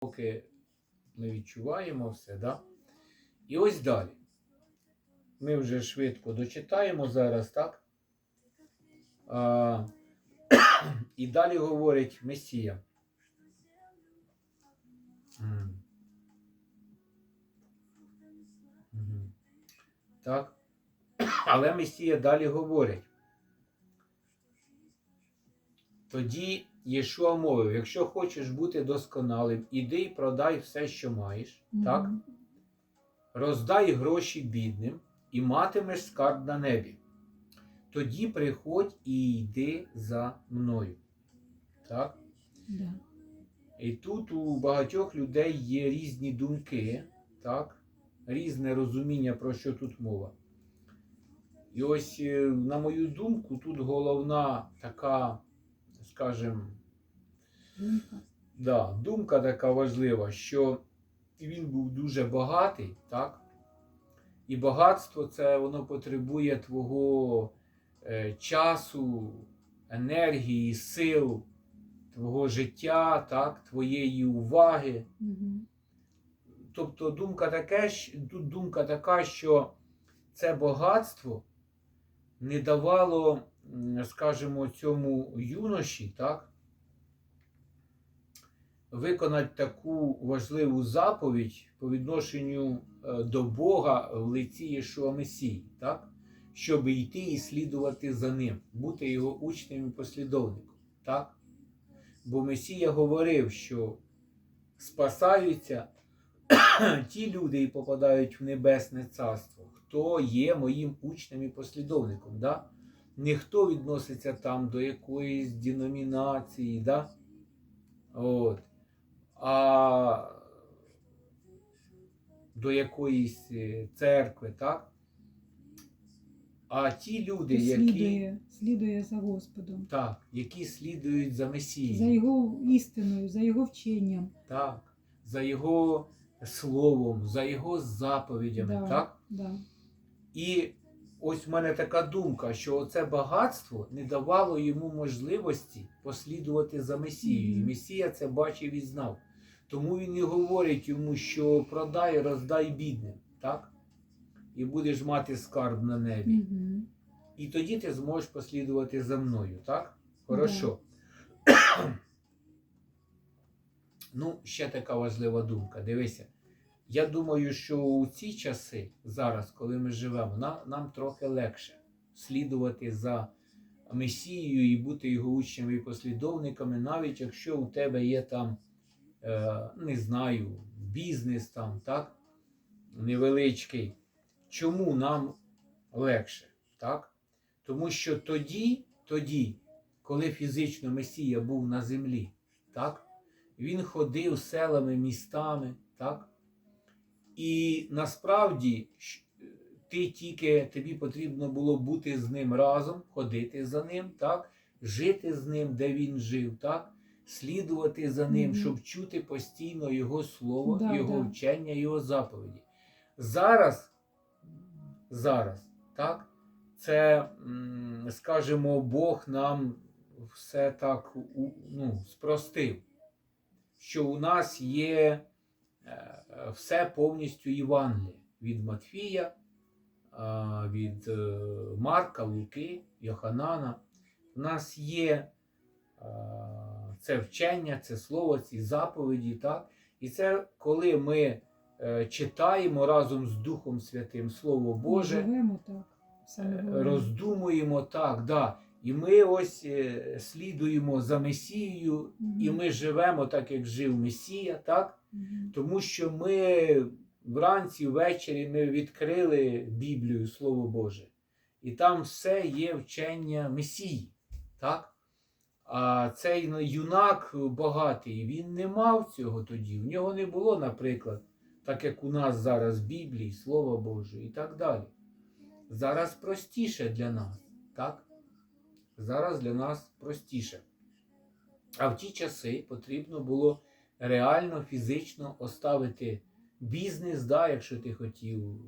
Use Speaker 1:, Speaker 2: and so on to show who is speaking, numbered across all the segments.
Speaker 1: поки ми відчуваємо все, да? І ось далі. Ми вже швидко дочитаємо зараз, так? А, і далі говорить Месія. Так. Але Месія далі говорить. Тоді Єшуа мовив: якщо хочеш бути досконалим, іди і продай все, що маєш, так? Роздай гроші бідним і матимеш скарб на небі. Тоді приходь і йди за мною. Так?
Speaker 2: Да.
Speaker 1: І тут у багатьох людей є різні думки, так? різне розуміння, про що тут мова. І ось, е, на мою думку, тут головна така, скажімо,
Speaker 2: Думка.
Speaker 1: Да, думка така важлива, що він був дуже багатий, так? І багатство це воно потребує твого е, часу, енергії, сил, твого життя, так, твоєї уваги.
Speaker 2: Мгм.
Speaker 1: Тобто думка таке, тут думка така, що це багатство не давало, скажімо, цьому юноші, так? Виконати таку важливу заповідь по відношенню е, до Бога в лиці Єшуа Месії, так? щоб йти і слідувати за ним, бути його учнем і послідовником. Так? Бо Месія говорив, що спасаються ті люди і попадають в Небесне Царство, хто є моїм учнем і послідовником. Да? Не хто відноситься там до якоїсь деномінації, да? От. А до якоїсь е, церкви, так? А ті люди,
Speaker 2: Хто
Speaker 1: які,
Speaker 2: слідує, слідує за Господом,
Speaker 1: так, які слідують за Месією.
Speaker 2: за його істиною, за його вченням.
Speaker 1: Так, за його словом, за його заповідями.
Speaker 2: Да.
Speaker 1: Так?
Speaker 2: Да.
Speaker 1: І ось в мене така думка, що це багатство не давало йому можливості послідувати за Месією. І
Speaker 2: Мгм.
Speaker 1: Месія це бачив і знав. Тому він і говорить йому, що продай, роздай бідним, так? І будеш мати скарб на небі.
Speaker 2: Мгм.
Speaker 1: І тоді ти зможеш послідувати за мною, так? Хорошо. ну, ще така важлива думка. Дивися. Я думаю, що у ці часи, зараз, коли ми живемо, нам, нам трохи легше слідувати за Месією і бути його учнями і послідовниками, навіть якщо у тебе є там, не знаю, бізнес там, так? Невеличкий. Чому нам легше? Так? Тому що тоді, тоді, коли фізично Месія був на землі, так? він ходив селами, містами, так? І насправді ти тільки тобі потрібно було бути з ним разом, ходити за ним, так? жити з ним, де він жив, так? Слідувати за ним,
Speaker 2: Мгм.
Speaker 1: щоб чути постійно його слово,
Speaker 2: Да,
Speaker 1: його
Speaker 2: да.
Speaker 1: вчення, його заповіді. Зараз, зараз, так? Це, скажімо, Бог нам все так ну, спростив, що у нас є е, все повністю Євангеліє від Матфія, від е, Марка, Луки, Йоханана. У нас є е, це вчення, це слово, ці заповіді. Так? І це коли ми е, читаємо разом з Духом Святим Слово Боже,
Speaker 2: Живемо так. Саме
Speaker 1: е, роздумуємо так, да. і ми ось е, слідуємо за Месією, і ми живемо так, як жив Месія, так?
Speaker 2: Мгм.
Speaker 1: Тому що ми вранці, ввечері ми відкрили Біблію, Слово Боже, і там все є вчення Месії. Так? А цей ну, юнак багатий, він не мав цього тоді. В нього не було, наприклад, так як у нас зараз Біблії, Слова Боже і так далі. Зараз простіше для нас. Так? Зараз для нас простіше. А в ті часи потрібно було реально фізично оставити бізнес, да, якщо ти хотів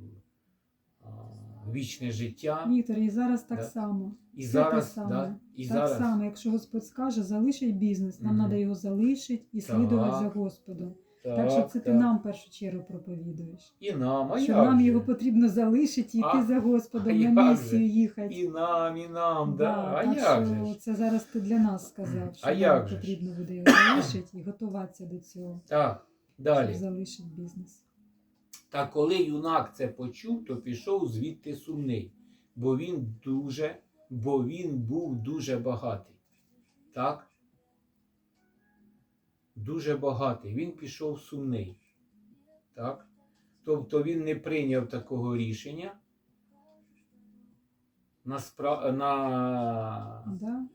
Speaker 1: вічне життя.
Speaker 2: Віктор, і зараз так
Speaker 1: Да.
Speaker 2: само.
Speaker 1: І
Speaker 2: Все
Speaker 1: зараз,
Speaker 2: те саме.
Speaker 1: да, і
Speaker 2: так
Speaker 1: зараз
Speaker 2: само, якщо Господь скаже, залишить бізнес, нам треба його залишити і
Speaker 1: Так.
Speaker 2: слідувати за Господом. Так, що це ти нам в першу чергу проповідуєш.
Speaker 1: І нам, а
Speaker 2: що
Speaker 1: як
Speaker 2: нам
Speaker 1: же?
Speaker 2: його потрібно залишити і йти
Speaker 1: А-
Speaker 2: за Господом на місію їхати.
Speaker 1: І нам, і нам, да. А
Speaker 2: так
Speaker 1: як
Speaker 2: що
Speaker 1: же
Speaker 2: це зараз ти для нас сказав, що
Speaker 1: А
Speaker 2: нам
Speaker 1: як
Speaker 2: потрібно буде його залишити і готуватися до цього,
Speaker 1: Так, далі.
Speaker 2: щоб залишити бізнес.
Speaker 1: Та коли юнак це почув, то пішов звідти сумний, бо він дуже, бо він був дуже багатий. Так? Дуже багатий. Він пішов сумний. Так? Тобто він не прийняв такого рішення. На, спра... на...
Speaker 2: Да?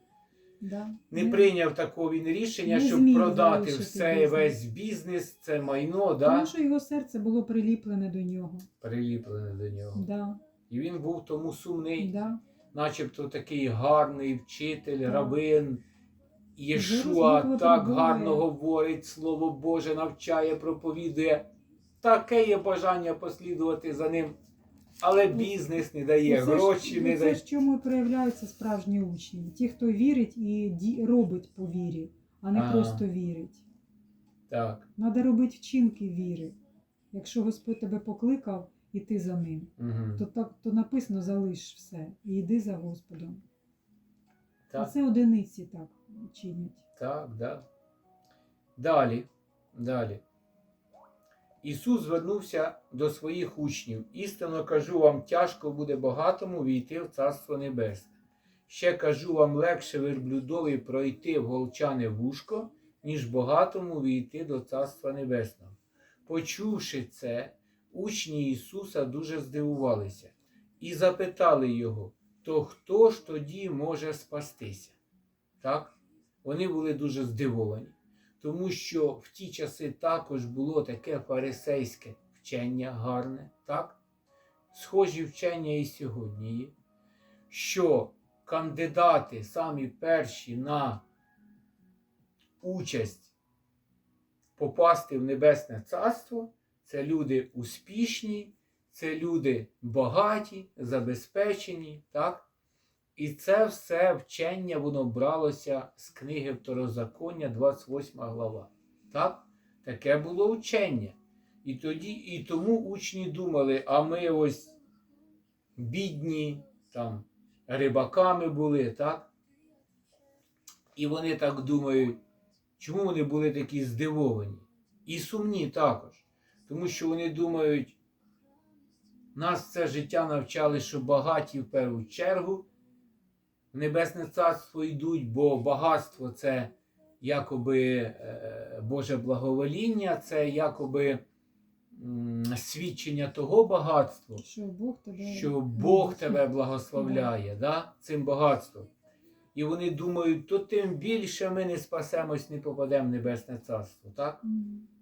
Speaker 2: Да.
Speaker 1: Не
Speaker 2: Ну,
Speaker 1: прийняв такого він рішення,
Speaker 2: Не
Speaker 1: щоб
Speaker 2: зміг
Speaker 1: продати
Speaker 2: залишити
Speaker 1: все
Speaker 2: бізнес.
Speaker 1: весь бізнес, це майно, да?
Speaker 2: Тому що його серце було приліплене до нього.
Speaker 1: приліплене до нього.
Speaker 2: Да,
Speaker 1: І він був тому сумний,
Speaker 2: да.
Speaker 1: начебто такий гарний вчитель,
Speaker 2: Так.
Speaker 1: равин. Єшуа так гарно говорить, Слово Боже навчає, проповідує. Таке є бажання послідувати за ним. Але бізнес не дає,
Speaker 2: Оце
Speaker 1: гроші
Speaker 2: ж,
Speaker 1: не
Speaker 2: оце
Speaker 1: дає.
Speaker 2: ж в чому проявляються справжні учні. Ті, хто вірить і ді- робить по вірі, а не
Speaker 1: Ага.
Speaker 2: просто вірить.
Speaker 1: Так.
Speaker 2: Треба робити вчинки віри. Якщо Господь тебе покликав, і ти за ним,
Speaker 1: Угу.
Speaker 2: то так то написано залиш все і йди за Господом. А
Speaker 1: Так.
Speaker 2: це одиниці так чинять.
Speaker 1: Так, да. Далі, далі. Ісус звернувся до своїх учнів. Істинно кажу вам, тяжко буде багатому війти в Царство Небесне. Ще кажу вам, легше верблюдові пройти в голчане вушко, ніж багатому війти до Царства Небесного. Почувши це, учні Ісуса дуже здивувалися і запитали його, то хто ж тоді може спастися? Так? Вони були дуже здивовані, тому що в ті часи також було таке фарисейське вчення гарне, так? Схожі вчення і сьогодні є, що кандидати самі перші на участь попасти в Небесне Царство це люди успішні, це люди багаті, забезпечені, так? І це все вчення воно бралося з книги Второзаконня, 28 глава. Так? Таке було вчення. І тоді, і тому учні думали, а ми ось бідні, там, рибаками були, так? І вони так думають, чому вони були такі здивовані? І сумні також. Тому що вони думають, нас це життя навчали, що багаті в першу чергу Небесне Царство йдуть, бо багатство це якоби е, Боже благовоління, це якоби свідчення того багатства,
Speaker 2: Що Бог тебе
Speaker 1: що Бог тебе благословляє да, цим багатством. І вони думають, то тим більше ми не спасемось, не попадемо в Небесне Царство. так?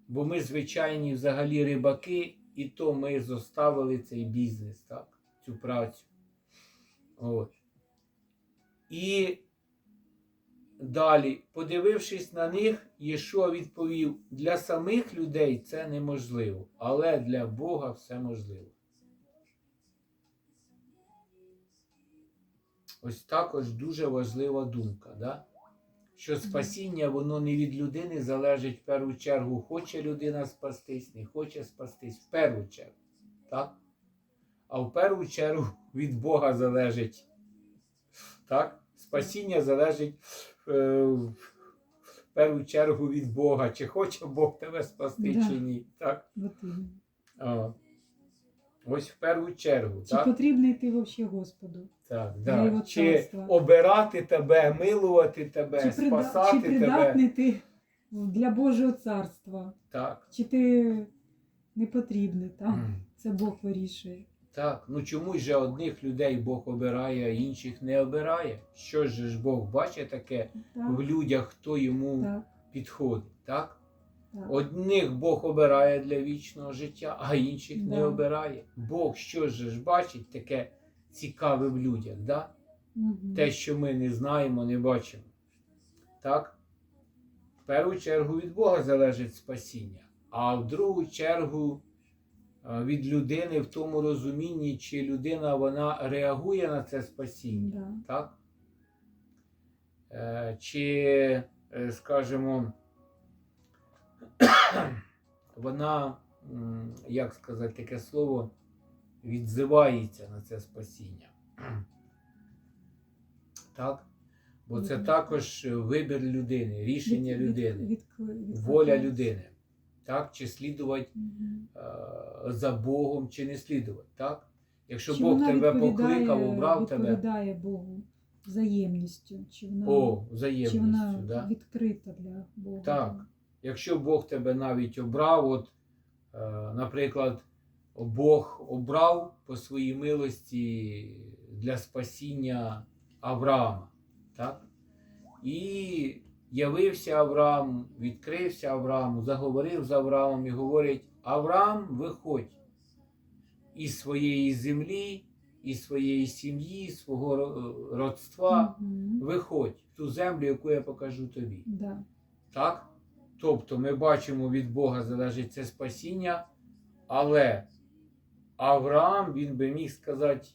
Speaker 1: Бо ми звичайні взагалі рибаки, і то ми зоставили цей бізнес, так? цю працю. От. І далі, подивившись на них, Єшуа відповів: для самих людей це неможливо, але для Бога все можливо. Ось також дуже важлива думка. Да? Що спасіння воно не від людини залежить в першу чергу, хоче людина спастись, не хоче спастись в першу чергу. Так? А в першу чергу від Бога залежить. Так? Спасіння залежить е, в першу чергу від Бога. Чи хоче Бог тебе спасти,
Speaker 2: Да.
Speaker 1: чи ні. Так? А. Ось в першу чергу.
Speaker 2: Чи
Speaker 1: так?
Speaker 2: потрібно йти взагалі Господу?
Speaker 1: Так, да. Чи обирати тебе, милувати тебе,
Speaker 2: Чи,
Speaker 1: спасати
Speaker 2: чи
Speaker 1: тебе.
Speaker 2: придатний ти для Божого царства?
Speaker 1: Так.
Speaker 2: Чи ти не потрібний? Так?
Speaker 1: М.
Speaker 2: Це Бог вирішує.
Speaker 1: Так, ну чому ж одних людей Бог обирає, а інших не обирає? Що ж Бог бачить таке в людях, хто йому
Speaker 2: так,
Speaker 1: підходить, так?
Speaker 2: так.
Speaker 1: Одних Бог обирає для вічного життя, а інших не обирає. Бог що ж бачить таке цікаве в людях, да?
Speaker 2: Мгм.
Speaker 1: те, що ми не знаємо, не бачимо. Так? В першу чергу від Бога залежить спасіння, а в другу чергу від людини в тому розумінні, чи людина вона реагує на це спасіння.
Speaker 2: Да.
Speaker 1: Так? Е, Чи, е, скажімо, вона, як сказати таке слово, відзивається на це спасіння. Так? Бо це також вибір людини, рішення людини, воля людини. Так? Чи слідувати е, за Богом, чи не слідувати. Так? Якщо
Speaker 2: Чи
Speaker 1: Бог тебе покликав, обрав тебе,
Speaker 2: відповідає Богу взаємністю, чи вона,
Speaker 1: о,
Speaker 2: чи вона
Speaker 1: Да?
Speaker 2: відкрита для Бога.
Speaker 1: Так. Якщо Бог тебе навіть обрав, от, е, наприклад, Бог обрав по своїй милості для спасіння Авраама. Так? І явився Авраам, відкрився Аврааму, заговорив з Авраамом і говорить: Авраам, виходь із своєї землі, із своєї сім'ї, свого ро- родства,
Speaker 2: Мгм.
Speaker 1: виходь в ту землю, яку я покажу тобі.
Speaker 2: Да.
Speaker 1: Так? Тобто ми бачимо, від Бога залежить це спасіння, але Авраам він би міг сказати,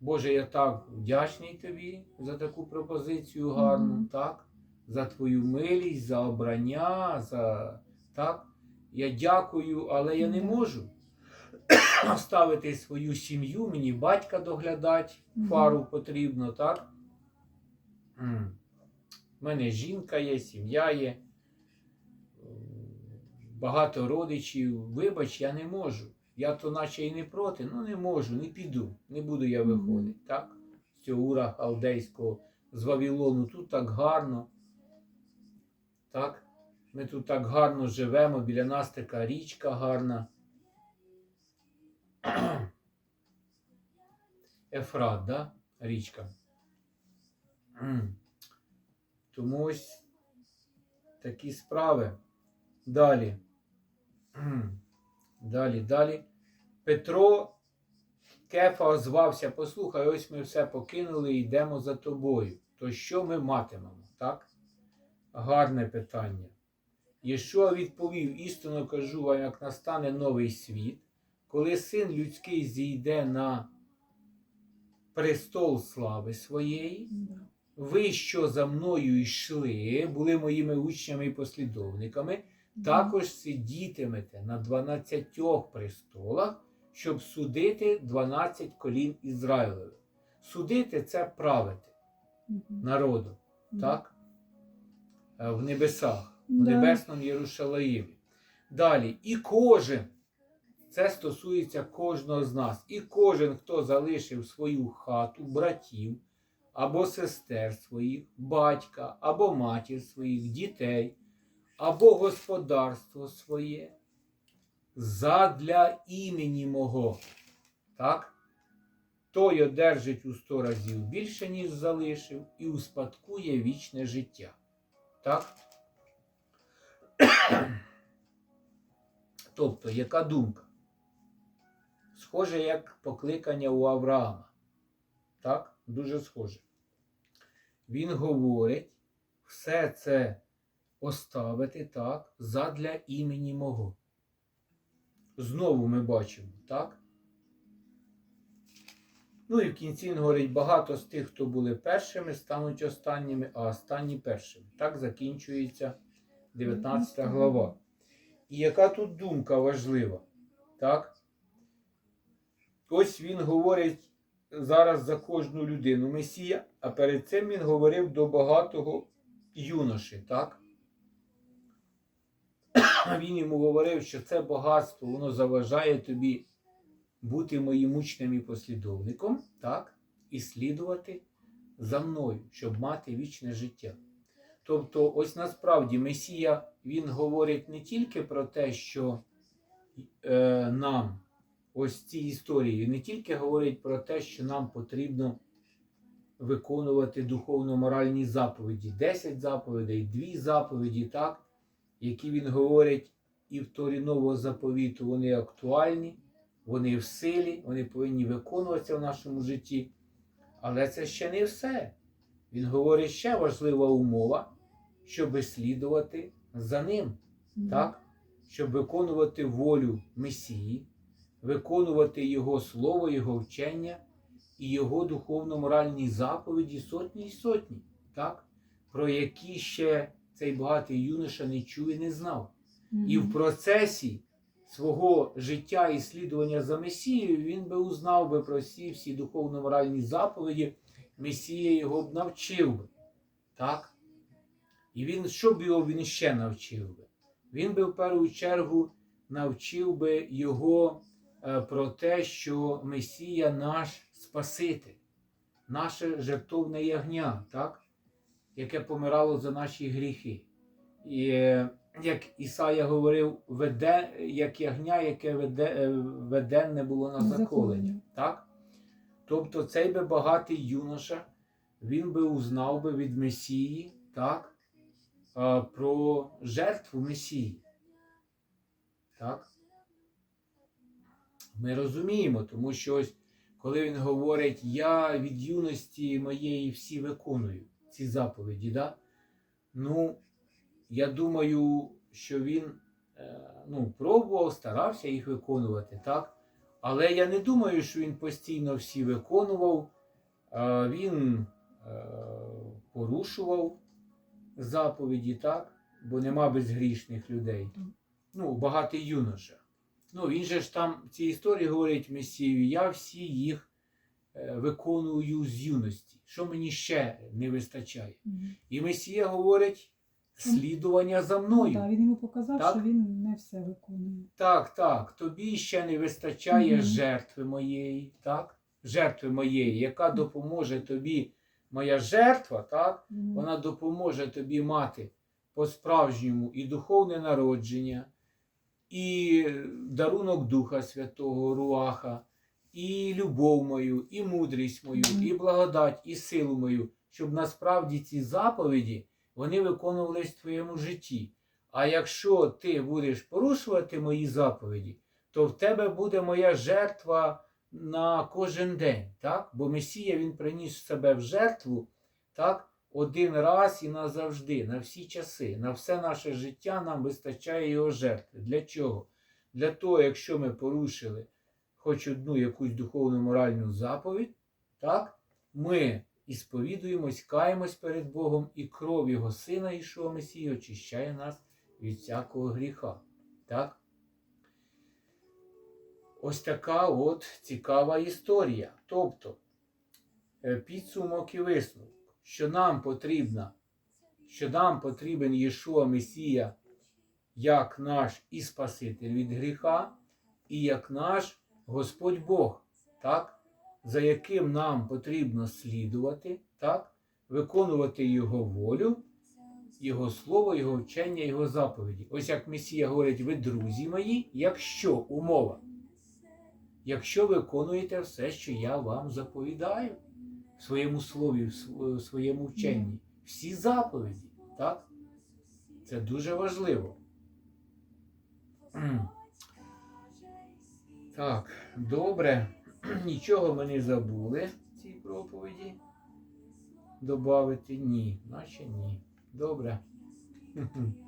Speaker 1: Боже, я так вдячний тобі за таку пропозицію гарну,
Speaker 2: Мгм.
Speaker 1: так? За твою милість, за обрання, за так. Я дякую, але я не можу ставити свою сім'ю, мені батька доглядати, фару потрібно, так? У мене жінка є, сім'я є, багато родичів. Вибач, я не можу. Я то наче і не проти, ну не можу, не піду, не буду я виходити. Так? З цього ура халдейського, з Вавилону, тут так гарно. Так? Ми тут так гарно живемо, біля нас така річка гарна. Ефрат, да? Річка. Тому ось такі справи. Далі. Далі, далі. Петро Кефа озвався, послухай, ось ми все покинули і йдемо за тобою. То що ми матимемо? Так? Гарне питання. Єшуа відповів: істинно кажу вам, як настане новий світ, коли син людський зійде на престол слави своєї, ви, що за мною йшли, були моїми учнями і послідовниками, також сидітимете на 12 престолах, щоб судити 12 колін Ізраїлевих. Судити це правити народу, так? Е, В небесах, в
Speaker 2: Да.
Speaker 1: небесному Єрушалаїмі. Далі, і кожен, це стосується кожного з нас, і кожен, хто залишив свою хату, братів або сестер своїх, батька або матір своїх, дітей, або господарство своє, задля імені мого. Так? Той одержить у сто разів більше, ніж залишив, і успадкує вічне життя. Так? Тобто, яка думка? Схоже, як покликання у Авраама. Так? Дуже схоже. Він говорить, все це оставити так, задля імені мого. Знову ми бачимо, так? Ну і в кінці він говорить, багато з тих, хто були першими, стануть останніми, а останні першими. Так закінчується 19 глава. І яка тут думка важлива? Так? Ось він говорить зараз за кожну людину Месія, а перед цим він говорив до багатого юноші, так? Він йому говорив, що це багатство, воно заважає тобі бути моїм учнем і послідовником, так? І слідувати за мною, щоб мати вічне життя. Тобто, ось насправді Месія він говорить не тільки про те, що е, нам ось ці історії, не тільки говорить про те, що нам потрібно виконувати духовно-моральні заповіді, 10 заповідей, 2 заповіді, так, які він говорить і в Торі Нового заповіту, вони актуальні, вони в силі, вони повинні виконуватися в нашому житті. Але це ще не все. Він говорить ще важлива умова, щоб слідувати за ним, так? щоб виконувати волю Месії, виконувати Його слово, Його вчення і Його духовно-моральні заповіді сотні й сотні, так? про які ще цей багатий юноша не чув і не знав. І в процесі свого життя і слідування за Месією він би узнав би про всі всі духовно-моральні заповіді, Месія його б навчив би. Так? І він, що б його він ще навчив би? Він би в першу чергу навчив би його е, про те, що Месія наш Спаситель, наше жертовне ягня, так? яке помирало за наші гріхи. І е, як Ісая говорив, веде, як ягня, яке веде, е, веденне було на заколення.
Speaker 2: заколення.
Speaker 1: Так? Тобто цей би багатий юноша, він би узнав би від Месії, так? про жертву Месії. Так? Ми розуміємо, тому що ось коли він говорить, я від юності моєї всі виконую ці заповіді, да? ну, я думаю, що він е, ну, пробував, старався їх виконувати, так? Але я не думаю, що він постійно всі виконував. Е, Він е, порушував заповіді, так? Бо нема безгрішних людей. Ну, багатий юноша. Ну, він же ж там в цій історії говорить Месію, я всі їх виконую з юності. Що мені ще не вистачає?
Speaker 2: Мгм.
Speaker 1: І Месія говорить слідування за мною.
Speaker 2: да, він йому показав,
Speaker 1: Так?
Speaker 2: що він не все виконує.
Speaker 1: Так, так, тобі ще не вистачає
Speaker 2: Мгм.
Speaker 1: жертви моєї, так? Жертви моєї, яка допоможе тобі, моя жертва, так?
Speaker 2: Мгм.
Speaker 1: Вона допоможе тобі мати по-справжньому і духовне народження, і дарунок Духа Святого Руаха, і любов мою, і мудрість мою,
Speaker 2: Мгм.
Speaker 1: і благодать, і силу мою, щоб насправді ці заповіді вони виконувались в твоєму житті. А якщо ти будеш порушувати мої заповіді, то в тебе буде моя жертва на кожен день, так? Бо Месія він приніс себе в жертву, так? Один раз і назавжди, на всі часи, на все наше життя нам вистачає його жертви. Для чого? Для того, якщо ми порушили хоч одну якусь духовну моральну заповідь, так? Ми і сповідуємось, каємось перед Богом, і кров Його Сина Ішого Месії очищає нас від всякого гріха. Так? Ось така от цікава історія. Тобто, е, підсумок і висновок, що нам потрібна, що нам потрібен Єшуа Месія як наш і Спаситель від гріха, і як наш Господь Бог, так? За яким нам потрібно слідувати, так? виконувати Його волю, Його слово, Його вчення, Його заповіді. Ось як Месія говорить, ви друзі мої, якщо умова, якщо виконуєте все, що я вам заповідаю в своєму слові, в своєму вченні, всі заповіді, так? Це дуже важливо. Так, добре. Нічого ми не забули в цій проповіді. Добавити ні, наче ні. Добре.